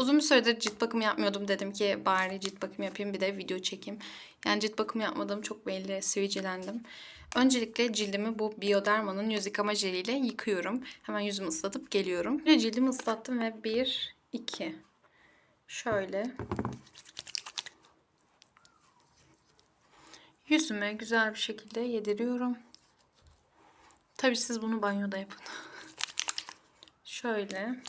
Uzun bir süredir cilt bakımı yapmıyordum. Dedim ki bari cilt bakımı yapayım bir de video çekeyim. Yani cilt bakımı yapmadığım çok belli. Sivilcelendim. Öncelikle cildimi bu Bioderma'nın yüz yıkama jeliyle yıkıyorum. Hemen yüzümü ıslatıp geliyorum. Yine cildimi ıslattım ve bir, iki. Şöyle. Yüzüme güzel bir şekilde yediriyorum. Tabii siz bunu banyoda yapın. Şöyle.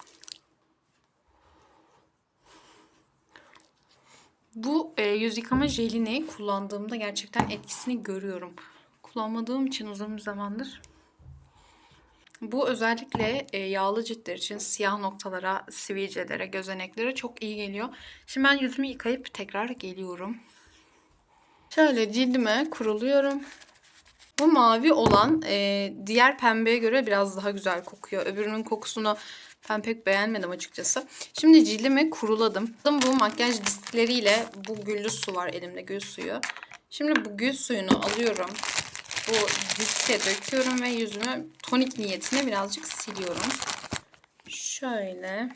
Bu e, yüz yıkama jelini kullandığımda gerçekten etkisini görüyorum. Kullanmadığım için uzun bir zamandır. Bu özellikle e, yağlı ciltler için siyah noktalara, sivilcelere, gözeneklere çok iyi geliyor. Şimdi ben yüzümü yıkayıp tekrar geliyorum. Şöyle cildime kuruluyorum. Bu mavi olan e, diğer pembeye göre biraz daha güzel kokuyor. Öbürünün kokusunu ben pek beğenmedim açıkçası. Şimdi cildimi kuruladım. Bu makyaj diskleriyle bu güllü su var elimde gül suyu. Şimdi bu gül suyunu alıyorum. Bu diske döküyorum ve yüzümü tonik niyetine birazcık siliyorum. Şöyle.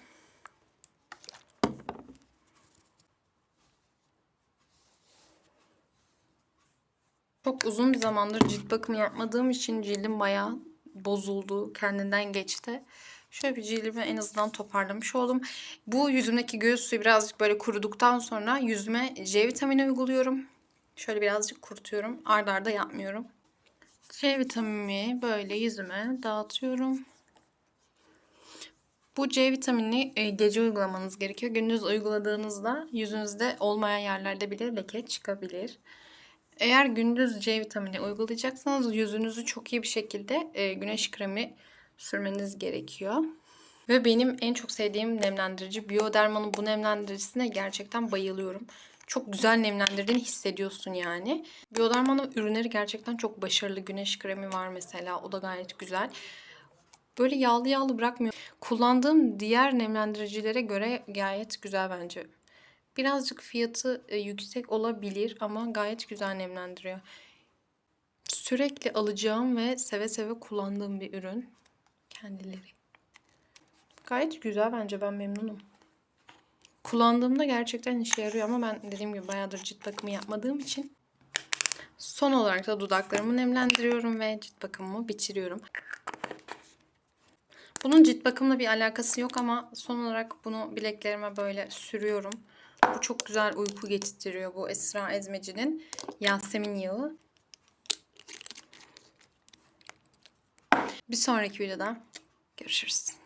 Çok uzun bir zamandır cilt bakımı yapmadığım için cildim bayağı bozuldu, kendinden geçti. Şöyle bir cildimi en azından toparlamış oldum. Bu yüzümdeki göğüs suyu birazcık böyle kuruduktan sonra yüzüme C vitamini uyguluyorum. Şöyle birazcık kurutuyorum. Arda arda yapmıyorum. C vitamini böyle yüzüme dağıtıyorum. Bu C vitamini e, gece uygulamanız gerekiyor. Gündüz uyguladığınızda yüzünüzde olmayan yerlerde bile leke çıkabilir. Eğer gündüz C vitamini uygulayacaksanız yüzünüzü çok iyi bir şekilde e, güneş kremi sürmeniz gerekiyor. Ve benim en çok sevdiğim nemlendirici Bioderma'nın bu nemlendiricisine gerçekten bayılıyorum. Çok güzel nemlendirdiğini hissediyorsun yani. Bioderma'nın ürünleri gerçekten çok başarılı. Güneş kremi var mesela. O da gayet güzel. Böyle yağlı yağlı bırakmıyor. Kullandığım diğer nemlendiricilere göre gayet güzel bence. Birazcık fiyatı e, yüksek olabilir ama gayet güzel nemlendiriyor. Sürekli alacağım ve seve seve kullandığım bir ürün kendileri. Gayet güzel bence ben memnunum. Kullandığımda gerçekten işe yarıyor ama ben dediğim gibi bayağıdır cilt bakımı yapmadığım için son olarak da dudaklarımı nemlendiriyorum ve cilt bakımımı bitiriyorum. Bunun cilt bakımla bir alakası yok ama son olarak bunu bileklerime böyle sürüyorum. Bu çok güzel uyku getirtiyor bu Esra Ezmeci'nin Yasemin yağı. Bir sonraki videoda görüşürüz.